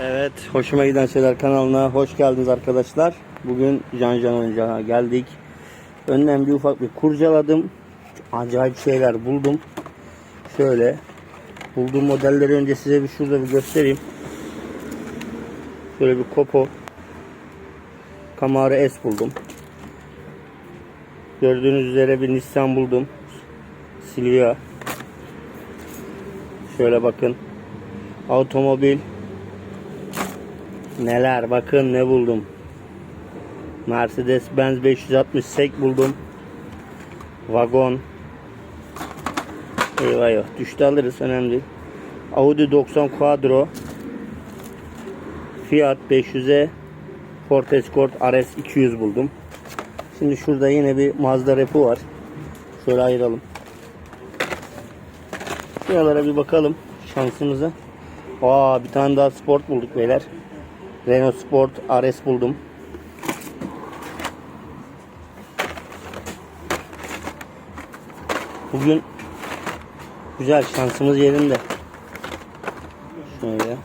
Evet, Hoşuma Giden Şeyler kanalına hoş geldiniz arkadaşlar. Bugün Can Can Oyuncağa geldik. Önden bir ufak bir kurcaladım. Acayip şeyler buldum. Şöyle bulduğum modelleri önce size bir şurada bir göstereyim. Şöyle bir Kopo Camaro S buldum. Gördüğünüz üzere bir Nissan buldum. Silvia. Şöyle bakın. Otomobil Neler bakın ne buldum. Mercedes Benz 560 sek buldum. Vagon. Eyvah eyvah. Düştü alırız önemli değil. Audi 90 Quattro. Fiat 500'e Ford Escort RS 200 buldum. Şimdi şurada yine bir Mazda repu var. Şöyle ayıralım. Şuralara bir bakalım şansımıza. Aa bir tane daha sport bulduk beyler. Renault Sport RS buldum. Bugün güzel şansımız yerinde. Şöyle.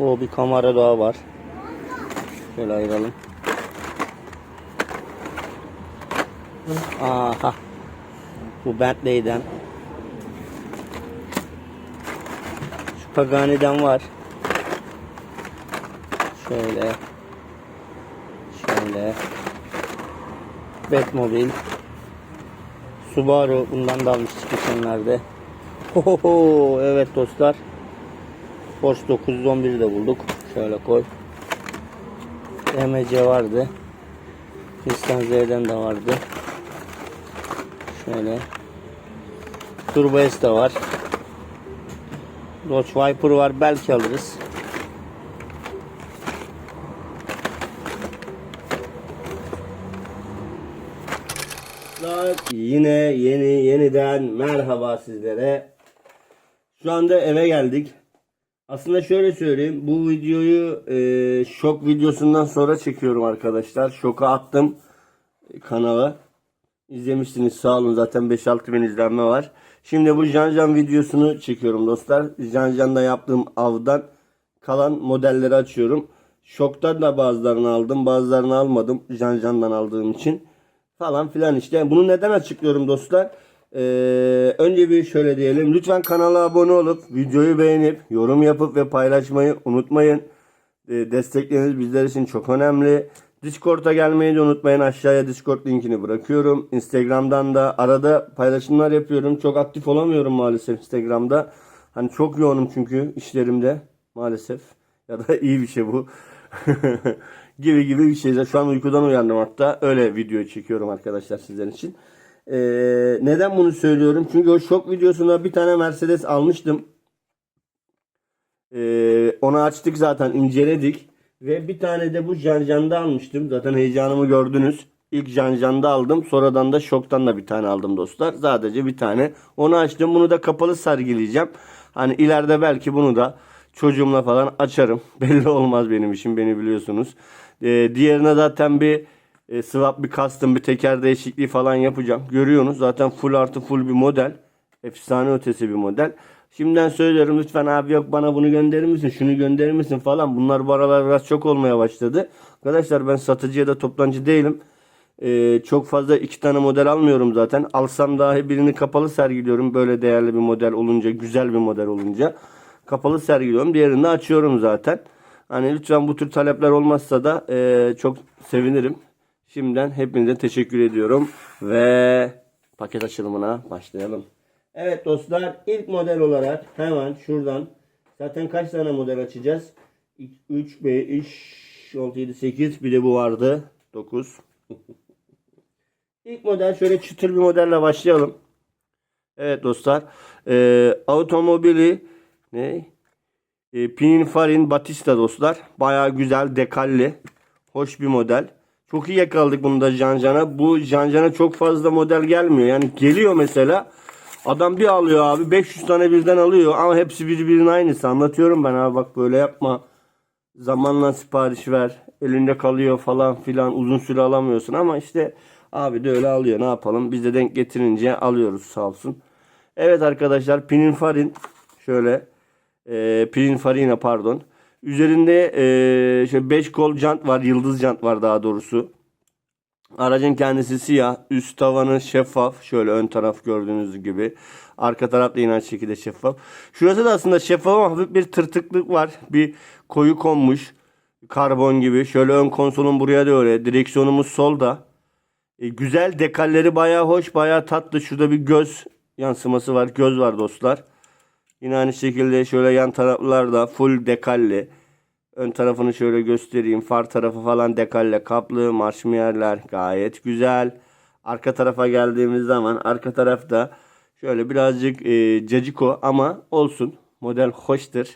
O bir kamera daha var. Şöyle ayıralım. Aha. Bu Bentley'den. Pagani'den var. Şöyle. Şöyle. Batmobile. Subaru bundan da almıştık geçenlerde. Hohoho, evet dostlar. Porsche 911'i de bulduk. Şöyle koy. MC vardı. Nissan Z'den de vardı. Şöyle. Turbo S de var. Dodge Viper var. Belki alırız. Yine yeni yeniden merhaba sizlere. Şu anda eve geldik. Aslında şöyle söyleyeyim. Bu videoyu e, şok videosundan sonra çekiyorum arkadaşlar. Şoka attım kanala. İzlemişsiniz sağ olun zaten 5-6 bin izlenme var. Şimdi bu Janjan videosunu çekiyorum dostlar. Janjan'da yaptığım avdan kalan modelleri açıyorum. Şoktan da bazılarını aldım bazılarını almadım Janjan'dan aldığım için. Falan filan işte. Bunu neden açıklıyorum dostlar? Ee, önce bir şöyle diyelim. Lütfen kanala abone olup videoyu beğenip yorum yapıp ve paylaşmayı unutmayın. Ee, destekleriniz bizler için çok önemli. Discord'a gelmeyi de unutmayın. Aşağıya Discord linkini bırakıyorum. Instagram'dan da arada paylaşımlar yapıyorum. Çok aktif olamıyorum maalesef Instagram'da. Hani çok yoğunum çünkü işlerimde maalesef. Ya da iyi bir şey bu. gibi gibi bir şey. Şu an uykudan uyandım hatta. Öyle video çekiyorum arkadaşlar sizler için. Ee, neden bunu söylüyorum? Çünkü o şok videosunda bir tane Mercedes almıştım. Ee, onu açtık zaten inceledik. Ve bir tane de bu Janjan'da almıştım. Zaten heyecanımı gördünüz. İlk Janjan'da aldım. Sonradan da şoktan da bir tane aldım dostlar. Sadece bir tane. Onu açtım. Bunu da kapalı sergileyeceğim. Hani ileride belki bunu da çocuğumla falan açarım. Belli olmaz benim işim. Beni biliyorsunuz. Ee, diğerine zaten bir e, swap bir custom bir teker değişikliği falan yapacağım. Görüyorsunuz zaten full artı full bir model. Efsane ötesi bir model. Şimdiden söylüyorum lütfen abi yok bana bunu gönderir misin şunu gönderir misin falan. Bunlar bu aralar biraz çok olmaya başladı. Arkadaşlar ben satıcı ya da toptancı değilim. Ee, çok fazla iki tane model almıyorum zaten. Alsam dahi birini kapalı sergiliyorum. Böyle değerli bir model olunca güzel bir model olunca. Kapalı sergiliyorum. Diğerini açıyorum zaten. Hani lütfen bu tür talepler olmazsa da e, çok sevinirim. Şimdiden hepinize teşekkür ediyorum. Ve paket açılımına başlayalım. Evet dostlar ilk model olarak hemen şuradan zaten kaç tane model açacağız? 3, 5, 6, 7, 8 bir de bu vardı. 9. İlk model şöyle çıtır bir modelle başlayalım. Evet dostlar. Ee, otomobili ne? E, Pininfarina Batista dostlar. Baya güzel dekalli. Hoş bir model. Çok iyi yakaladık bunu da Janjan'a. Bu Janjan'a çok fazla model gelmiyor. Yani geliyor mesela. Adam bir alıyor abi 500 tane birden alıyor ama hepsi birbirinin aynısı. Anlatıyorum ben abi bak böyle yapma. Zamanla sipariş ver. Elinde kalıyor falan filan uzun süre alamıyorsun ama işte abi de öyle alıyor ne yapalım. Biz de denk getirince alıyoruz sağ olsun. Evet arkadaşlar Pininfarina Şöyle e, Pininfarina pardon. Üzerinde e, şöyle 5 kol jant var. Yıldız jant var daha doğrusu. Aracın kendisi siyah. Üst tavanı şeffaf. Şöyle ön taraf gördüğünüz gibi. Arka taraf da yine aynı şekilde şeffaf. Şurası da aslında şeffaf ama hafif bir tırtıklık var. Bir koyu konmuş. Karbon gibi. Şöyle ön konsolun buraya da öyle. Direksiyonumuz solda. E, güzel dekalleri bayağı hoş. Bayağı tatlı. Şurada bir göz yansıması var. Göz var dostlar. Yine aynı şekilde şöyle yan taraflar da full dekalli. Ön tarafını şöyle göstereyim. Far tarafı falan dekalle kaplı. Marşmiyerler gayet güzel. Arka tarafa geldiğimiz zaman arka tarafta şöyle birazcık e, caciko ama olsun. Model hoştur.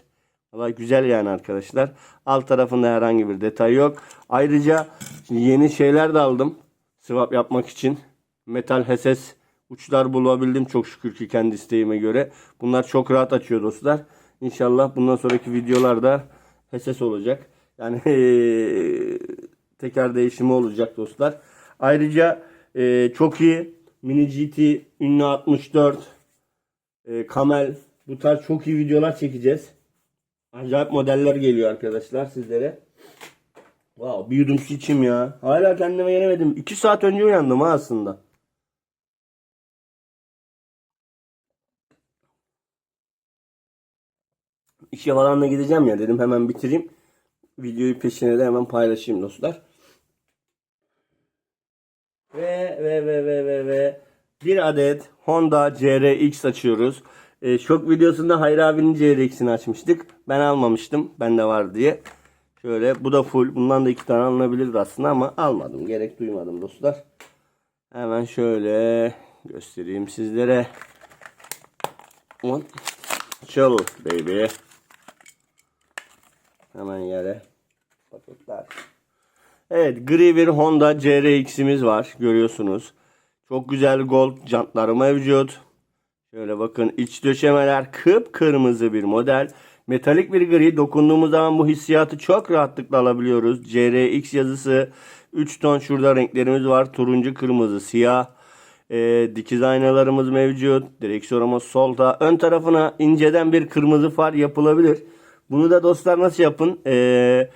Valla güzel yani arkadaşlar. Alt tarafında herhangi bir detay yok. Ayrıca yeni şeyler de aldım. Swap yapmak için. Metal HSS uçlar bulabildim çok şükür ki kendi isteğime göre. Bunlar çok rahat açıyor dostlar. İnşallah bundan sonraki videolarda HSS olacak. Yani teker değişimi olacak dostlar. Ayrıca e, çok iyi Mini GT ünlü 64 e, Kamel bu tarz çok iyi videolar çekeceğiz. Acayip modeller geliyor arkadaşlar sizlere. Wow, bir yudum su içeyim ya. Hala kendime gelemedim. 2 saat önce uyandım aslında. İşe falan da gideceğim ya dedim hemen bitireyim. Videoyu peşine de hemen paylaşayım dostlar. Ve ve ve ve ve ve bir adet Honda CRX açıyoruz. Ee, şok videosunda Hayri abinin CRX'ini açmıştık. Ben almamıştım. Bende var diye. Şöyle bu da full. Bundan da iki tane alınabilirdi aslında ama almadım. Gerek duymadım dostlar. Hemen şöyle göstereyim sizlere. One. Chill baby. Hemen yere paketler. Evet gri bir Honda CRX'imiz var. Görüyorsunuz. Çok güzel gold jantları mevcut. Şöyle bakın iç döşemeler kıpkırmızı bir model. Metalik bir gri dokunduğumuz zaman bu hissiyatı çok rahatlıkla alabiliyoruz. CRX yazısı 3 ton şurada renklerimiz var. Turuncu, kırmızı, siyah. Ee, dikiz aynalarımız mevcut. Direksiyonumuz solda. Ön tarafına inceden bir kırmızı far yapılabilir. Bunu da dostlar nasıl yapın? Ee,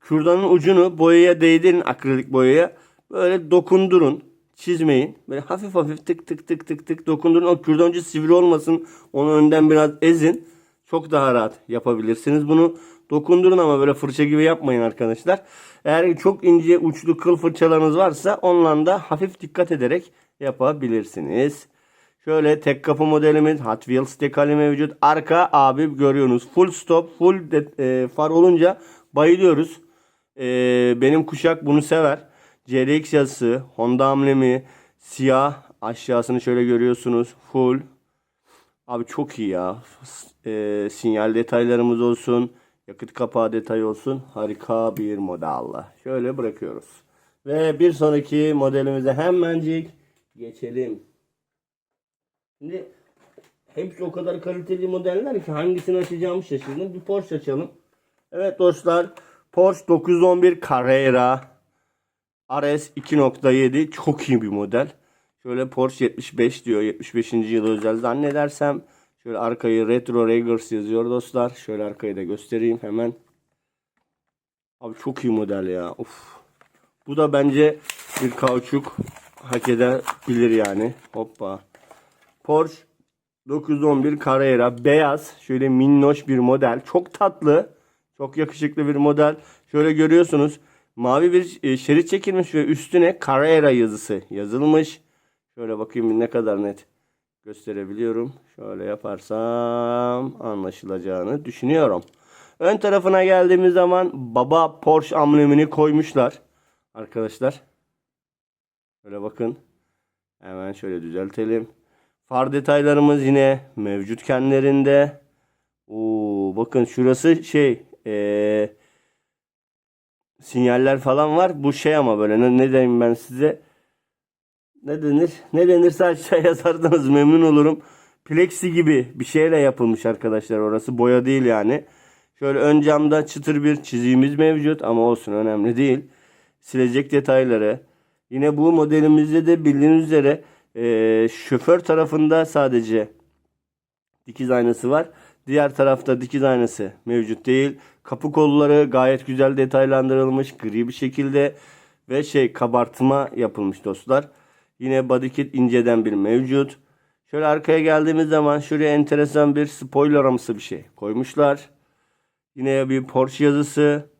kürdanın ucunu boyaya değdirin akrilik boyaya. Böyle dokundurun. Çizmeyin. Böyle hafif hafif tık tık tık tık tık dokundurun. O kürdan ucu sivri olmasın. Onu önden biraz ezin. Çok daha rahat yapabilirsiniz. Bunu dokundurun ama böyle fırça gibi yapmayın arkadaşlar. Eğer çok ince uçlu kıl fırçalarınız varsa onunla da hafif dikkat ederek yapabilirsiniz. Şöyle tek kapı modelimiz Hot Wheels dekali mevcut. Arka abi görüyorsunuz. Full stop, full de, e, far olunca bayılıyoruz. E, benim kuşak bunu sever. CRX yazısı, Honda amblemi, siyah aşağısını şöyle görüyorsunuz. Full. Abi çok iyi ya. E, sinyal detaylarımız olsun. Yakıt kapağı detayı olsun. Harika bir model. Şöyle bırakıyoruz. Ve bir sonraki modelimize hemencik geçelim. Şimdi hepsi o kadar kaliteli modeller ki hangisini açacağımı şaşırdım. Bir Porsche açalım. Evet dostlar Porsche 911 Carrera RS 2.7 çok iyi bir model. Şöyle Porsche 75 diyor. 75. yılı özel zannedersem. Şöyle arkayı Retro Ragers yazıyor dostlar. Şöyle arkayı da göstereyim hemen. Abi çok iyi model ya. Of. Bu da bence bir kauçuk hak edebilir yani. Hoppa. Porsche 911 Carrera beyaz şöyle minnoş bir model. Çok tatlı. Çok yakışıklı bir model. Şöyle görüyorsunuz. Mavi bir e, şerit çekilmiş ve üstüne Carrera yazısı yazılmış. Şöyle bakayım ne kadar net gösterebiliyorum. Şöyle yaparsam anlaşılacağını düşünüyorum. Ön tarafına geldiğimiz zaman baba Porsche amblemini koymuşlar. Arkadaşlar. Şöyle bakın. Hemen şöyle düzeltelim. Far detaylarımız yine mevcut kendilerinde. Oo, bakın şurası şey ee, sinyaller falan var. Bu şey ama böyle ne, ne diyeyim ben size ne denir? Ne denirse aşağı yazardınız memnun olurum. Plexi gibi bir şeyle yapılmış arkadaşlar orası. Boya değil yani. Şöyle ön camda çıtır bir çizimimiz mevcut ama olsun önemli değil. Silecek detayları. Yine bu modelimizde de bildiğiniz üzere e, şoför tarafında sadece dikiz aynası var. Diğer tarafta dikiz aynası mevcut değil. Kapı kolları gayet güzel detaylandırılmış gri bir şekilde ve şey kabartma yapılmış dostlar. Yine body kit inceden bir mevcut. Şöyle arkaya geldiğimiz zaman şuraya enteresan bir spoileramsı bir şey koymuşlar. Yine bir Porsche yazısı.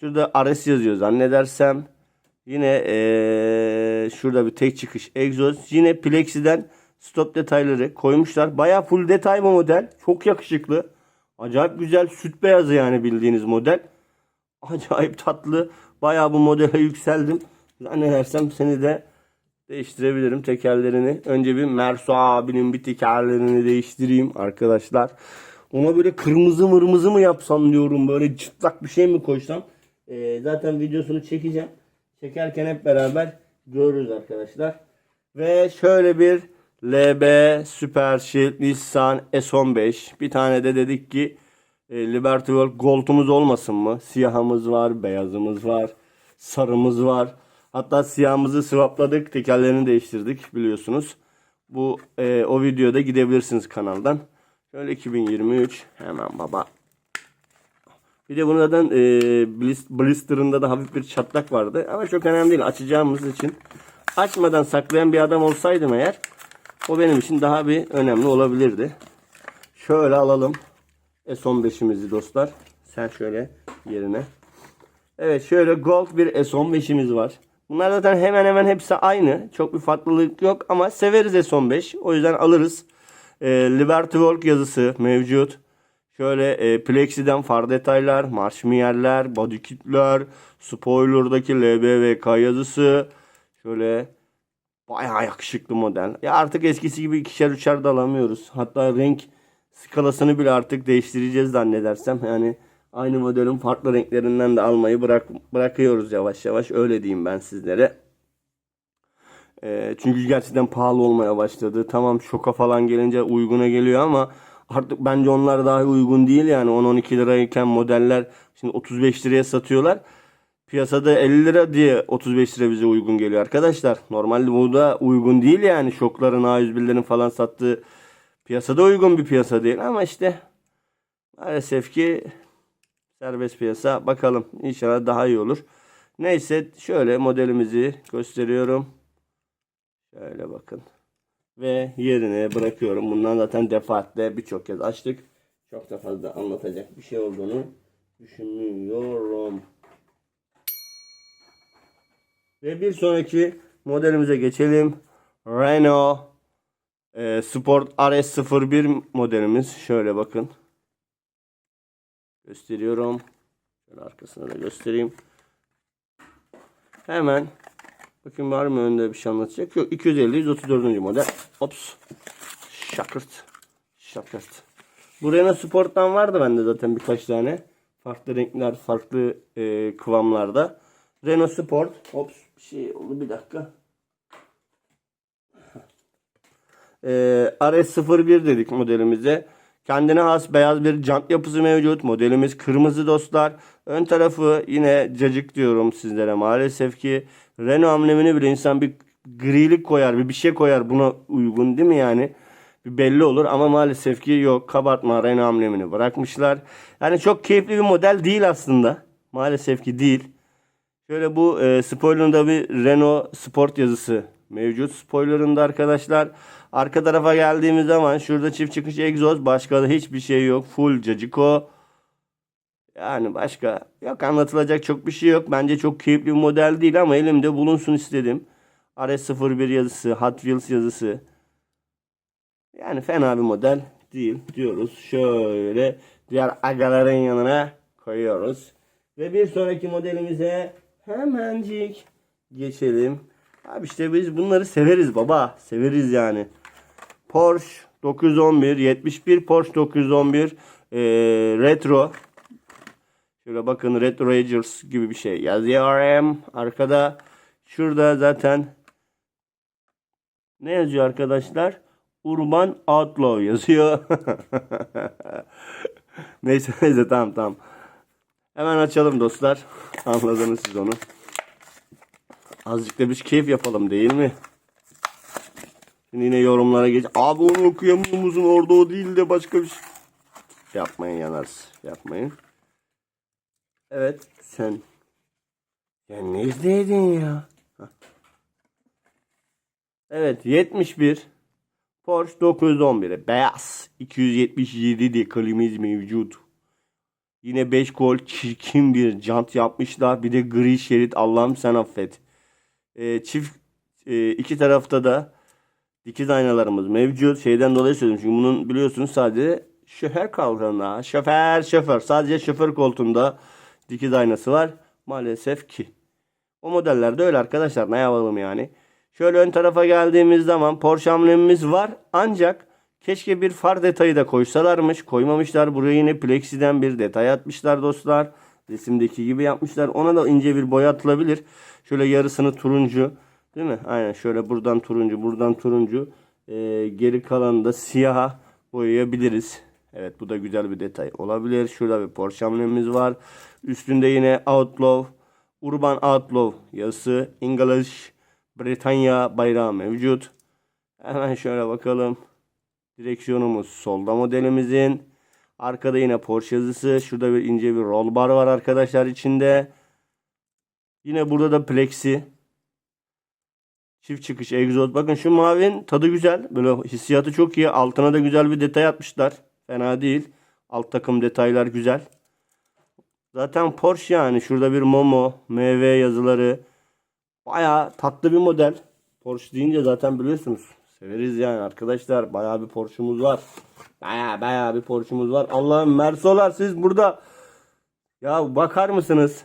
Şurada RS yazıyor zannedersem. Yine eee, şurada bir tek çıkış egzoz. Yine Plexi'den stop detayları koymuşlar. Baya full detay bu model. Çok yakışıklı. Acayip güzel süt beyazı yani bildiğiniz model. Acayip tatlı. Baya bu modele yükseldim. Zannedersem seni de değiştirebilirim tekerlerini. Önce bir Mersu abinin bir tekerlerini değiştireyim arkadaşlar. Ona böyle kırmızı mırmızı mı yapsam diyorum. Böyle çıtlak bir şey mi koysam. Ee, zaten videosunu çekeceğim. Çekerken hep beraber görürüz arkadaşlar. Ve şöyle bir LB Super Shield Nissan S15. Bir tane de dedik ki e, Liberty World Gold'umuz olmasın mı? Siyahımız var, beyazımız var, sarımız var. Hatta siyahımızı swapladık, tekerlerini değiştirdik biliyorsunuz. Bu e, o videoda gidebilirsiniz kanaldan. Şöyle 2023 hemen baba. Bir de zaten e, blis- blisterında da hafif bir çatlak vardı. Ama çok önemli değil açacağımız için. Açmadan saklayan bir adam olsaydım eğer o benim için daha bir önemli olabilirdi. Şöyle alalım. S15'imizi dostlar. Sen şöyle yerine. Evet şöyle Gold bir S15'imiz var. Bunlar zaten hemen hemen hepsi aynı. Çok bir farklılık yok ama severiz S15. O yüzden alırız. Ee, Liberty Walk yazısı mevcut. Şöyle e, Plexi'den far detaylar, marşmiyerler, body kitler, spoiler'daki LBVK yazısı. Şöyle bayağı yakışıklı model. Ya artık eskisi gibi ikişer üçer de alamıyoruz. Hatta renk skalasını bile artık değiştireceğiz zannedersem. Yani aynı modelin farklı renklerinden de almayı bırak bırakıyoruz yavaş yavaş. Öyle diyeyim ben sizlere. Ee, çünkü gerçekten pahalı olmaya başladı. Tamam şoka falan gelince uyguna geliyor ama artık bence onlar daha uygun değil yani 10-12 lirayken modeller şimdi 35 liraya satıyorlar. Piyasada 50 lira diye 35 lira bize uygun geliyor arkadaşlar. Normalde bu da uygun değil yani şokların A101'lerin falan sattığı piyasada uygun bir piyasa değil ama işte maalesef ki serbest piyasa bakalım inşallah daha iyi olur. Neyse şöyle modelimizi gösteriyorum. Şöyle bakın. Ve yerine bırakıyorum. Bundan zaten defaatle birçok kez açtık. Çok da fazla anlatacak bir şey olduğunu düşünmüyorum. Ve bir sonraki modelimize geçelim. Renault e, Sport RS01 modelimiz. Şöyle bakın. Gösteriyorum. Şöyle arkasına da göstereyim. Hemen bakın var mı önde bir şey anlatacak? Yok 250 134. model. Ops. Şakırt. Şakırt. Bu Renault Sport'tan vardı bende zaten birkaç tane. Farklı renkler, farklı e, kıvamlarda. Renault Sport. Ops bir şey oldu bir dakika. E, RS01 dedik modelimize. Kendine has beyaz bir jant yapısı mevcut. Modelimiz kırmızı dostlar. Ön tarafı yine cacık diyorum sizlere maalesef ki. Renault amblemini bile insan bir grilik koyar, bir bir şey koyar buna uygun değil mi yani? Bir belli olur ama maalesef ki yok. Kabartma Renault amblemini bırakmışlar. Yani çok keyifli bir model değil aslında. Maalesef ki değil. Şöyle bu e, spoilerında bir Renault Sport yazısı mevcut. Spoilerında arkadaşlar. Arka tarafa geldiğimiz zaman şurada çift çıkış egzoz. Başka da hiçbir şey yok. Full caciko. Yani başka yok anlatılacak çok bir şey yok. Bence çok keyifli bir model değil ama elimde bulunsun istedim. RS01 yazısı, Hot Wheels yazısı. Yani fena bir model değil diyoruz. Şöyle diğer agaların yanına koyuyoruz. Ve bir sonraki modelimize hemencik geçelim. Abi işte biz bunları severiz baba. Severiz yani. Porsche 911 71 Porsche 911 ee, retro Şöyle bakın Red Rangers gibi bir şey yazıyorum. Arkada şurada zaten ne yazıyor arkadaşlar? Urban Outlaw yazıyor. neyse neyse tamam tamam. Hemen açalım dostlar. Anladınız siz onu. Azıcık da biz keyif yapalım değil mi? Şimdi yine yorumlara geç. Abi onu okuyamıyor musun? Orada o değil de başka bir şey. Yapmayın yanarız. Yapmayın. Evet sen. Sen ne izledin ya? Hah. Evet 71 Porsche 911 beyaz 277 de klimiz mevcut. Yine 5 kol çirkin bir jant yapmışlar. Bir de gri şerit Allah'ım sen affet. Ee, çift e, iki tarafta da dikiz aynalarımız mevcut. Şeyden dolayı söylüyorum çünkü bunun biliyorsunuz sadece şoför koltuğunda. Şoför şoför. Sadece şoför koltuğunda dikiz aynası var. Maalesef ki. O modellerde öyle arkadaşlar. Ne yapalım yani. Şöyle ön tarafa geldiğimiz zaman Porsche amblemimiz var. Ancak keşke bir far detayı da koysalarmış. Koymamışlar. Buraya yine plexiden bir detay atmışlar dostlar. Resimdeki gibi yapmışlar. Ona da ince bir boya atılabilir. Şöyle yarısını turuncu. Değil mi? Aynen şöyle buradan turuncu, buradan turuncu. Ee, geri kalanı da siyaha boyayabiliriz. Evet bu da güzel bir detay olabilir. Şurada bir Porsche amblemimiz var. Üstünde yine Outlaw, Urban Outlaw yazısı. English, Britanya bayrağı mevcut. Hemen şöyle bakalım. Direksiyonumuz solda modelimizin. Arkada yine Porsche yazısı. Şurada bir ince bir roll bar var arkadaşlar içinde. Yine burada da plexi. Çift çıkış egzoz. Bakın şu mavinin tadı güzel. Böyle hissiyatı çok iyi. Altına da güzel bir detay atmışlar. Fena değil. Alt takım detaylar güzel. Zaten Porsche yani. Şurada bir Momo, MV yazıları. Baya tatlı bir model. Porsche deyince zaten biliyorsunuz. Severiz yani arkadaşlar. Baya bir Porsche'umuz var. Baya baya bir Porsche'umuz var. Allah'ım Mersolar siz burada. Ya bakar mısınız?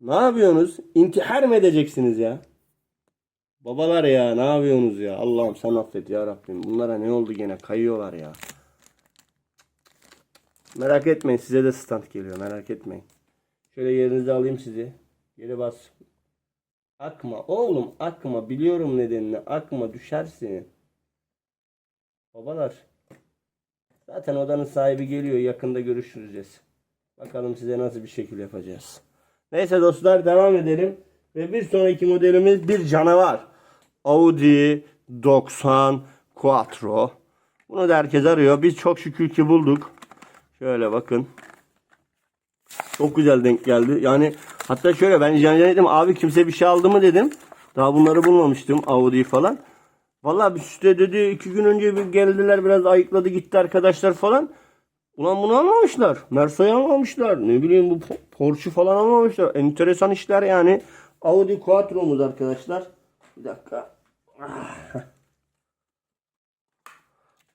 Ne yapıyorsunuz? İntihar mı edeceksiniz ya? Babalar ya ne yapıyorsunuz ya? Allah'ım sen affet ya Rabbim. Bunlara ne oldu gene? Kayıyorlar ya. Merak etmeyin size de stand geliyor merak etmeyin. Şöyle yerinize alayım sizi. Geri bas. Akma oğlum akma biliyorum nedenini akma düşersin. Babalar. Zaten odanın sahibi geliyor yakında görüşürüz. Bakalım size nasıl bir şekil yapacağız. Neyse dostlar devam edelim. Ve bir sonraki modelimiz bir canavar. Audi 90 Quattro. Bunu da herkes arıyor. Biz çok şükür ki bulduk. Şöyle bakın. Çok güzel denk geldi. Yani hatta şöyle ben can dedim abi kimse bir şey aldı mı dedim. Daha bunları bulmamıştım Audi falan. Vallahi bir işte dedi iki gün önce bir geldiler biraz ayıkladı gitti arkadaşlar falan. Ulan bunu almamışlar. Merso'yu almamışlar. Ne bileyim bu Po- Porsche falan almamışlar. Enteresan işler yani. Audi Quattro'muz arkadaşlar. Bir dakika.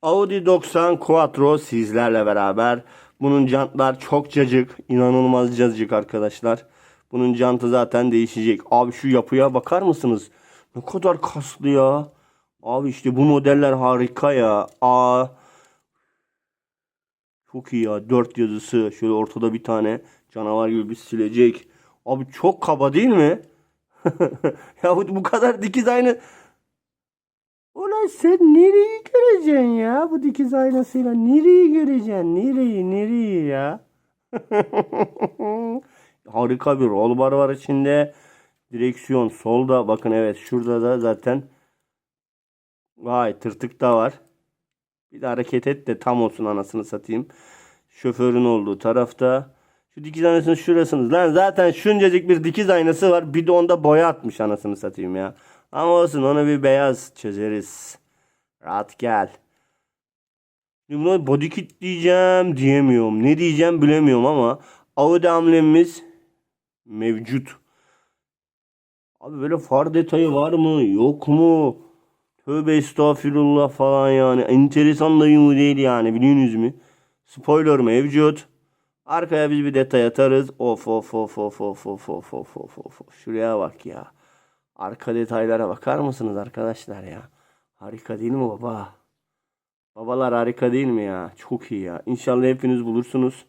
Audi 90 Quattro sizlerle beraber. Bunun jantlar çok cacık. inanılmaz cacık arkadaşlar. Bunun jantı zaten değişecek. Abi şu yapıya bakar mısınız? Ne kadar kaslı ya. Abi işte bu modeller harika ya. Aa, çok iyi ya. 4 yazısı. Şöyle ortada bir tane canavar gibi bir silecek. Abi çok kaba değil mi? ya bu, bu kadar dikiz aynı. Ulan sen nereyi göreceksin ya bu dikiz aynasıyla? Nereyi göreceksin? Nereyi? Nereyi ya? Harika bir rol bar var içinde. Direksiyon solda. Bakın evet şurada da zaten Vay tırtık da var. Bir de hareket et de tam olsun anasını satayım. Şoförün olduğu tarafta. Şu dikiz aynasının şurasınız. Lan zaten şuncacık bir dikiz aynası var. Bir de onda boya atmış anasını satayım ya. Ama olsun onu bir beyaz çözeriz. Rahat gel. Şimdi buna body kit diyeceğim diyemiyorum. Ne diyeceğim bilemiyorum ama Audi amblemimiz mevcut. Abi böyle far detayı var mı? Yok mu? Tövbe estağfirullah falan yani. Enteresan da yumru değil yani biliyorsunuz mu? Spoiler mevcut. Arkaya biz bir detay atarız. Of of of of of of of of of of. Şuraya bak ya. Arka detaylara bakar mısınız arkadaşlar ya? Harika değil mi baba? Babalar harika değil mi ya? Çok iyi ya. İnşallah hepiniz bulursunuz.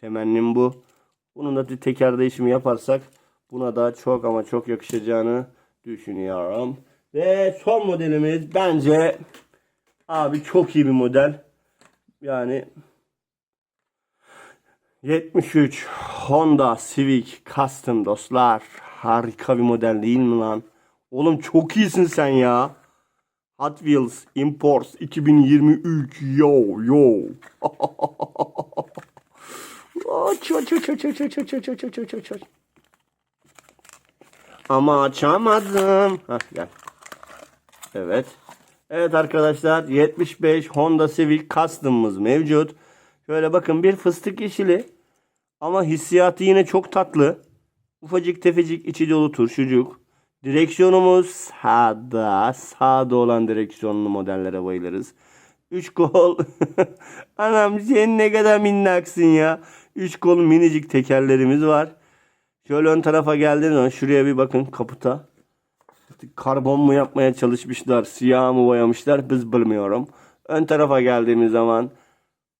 Temennim bu. Bunun da teker değişimi yaparsak buna da çok ama çok yakışacağını düşünüyorum. Ve son modelimiz bence abi çok iyi bir model. Yani 73 Honda Civic Custom dostlar. Harika bir model değil mi lan? Oğlum çok iyisin sen ya. Hot Wheels Imports 2023 yo yo. Aç aç aç aç aç aç aç aç aç aç aç aç. Ama açamadım. Hah gel. Evet. Evet arkadaşlar 75 Honda Civic Custom'ımız mevcut. Şöyle bakın bir fıstık yeşili. Ama hissiyatı yine çok tatlı. Ufacık tefecik içi dolu turşucuk. Direksiyonumuz sağda. Sağda olan direksiyonlu modellere bayılırız. 3 kol. Anam sen ne kadar minnaksın ya. 3 kol minicik tekerlerimiz var. Şöyle ön tarafa geldiğiniz zaman şuraya bir bakın kaputa. Karbon mu yapmaya çalışmışlar, siyah mı boyamışlar biz bilmiyorum. Ön tarafa geldiğimiz zaman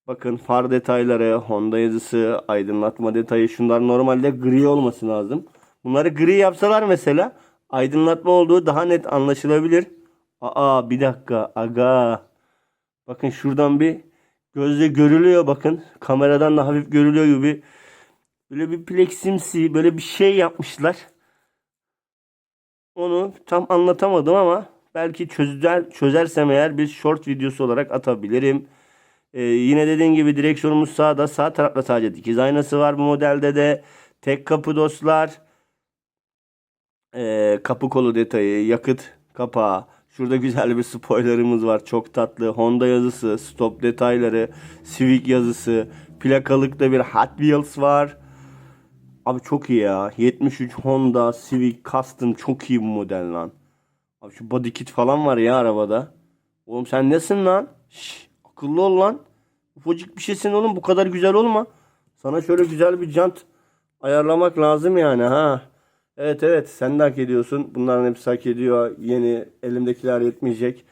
bakın far detayları, Honda yazısı, aydınlatma detayı şunlar normalde gri olması lazım. Bunları gri yapsalar mesela aydınlatma olduğu daha net anlaşılabilir. Aa bir dakika aga. Bakın şuradan bir gözle görülüyor bakın. Kameradan da hafif görülüyor gibi. Böyle bir pleksimsi böyle bir şey yapmışlar. Onu tam anlatamadım ama belki çözer, çözersem eğer bir short videosu olarak atabilirim. Ee, yine dediğim gibi direksiyonumuz sağda. Sağ tarafta sadece dikiz aynası var bu modelde de. Tek kapı dostlar. Ee, kapı kolu detayı, yakıt kapağı. Şurada güzel bir spoilerımız var. Çok tatlı. Honda yazısı, stop detayları, Civic yazısı. Plakalıkta bir Hot Wheels var. Abi çok iyi ya. 73 Honda Civic Custom çok iyi bu model lan. Abi şu body kit falan var ya arabada. Oğlum sen nesin lan? Şş, akıllı ol lan. Ufacık bir şeysin oğlum bu kadar güzel olma. Sana şöyle güzel bir jant ayarlamak lazım yani ha. Evet evet sen de hak ediyorsun. Bunların hepsi hak ediyor. Yeni elimdekiler yetmeyecek.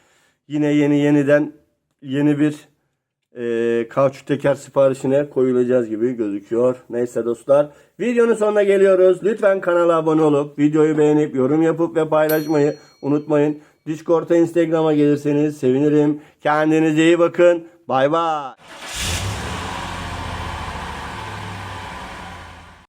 Yine yeni yeniden yeni bir e, kauçuk teker siparişine koyulacağız gibi gözüküyor. Neyse dostlar. Videonun sonuna geliyoruz. Lütfen kanala abone olup videoyu beğenip yorum yapıp ve paylaşmayı unutmayın. Discord'a Instagram'a gelirseniz sevinirim. Kendinize iyi bakın. Bay bay.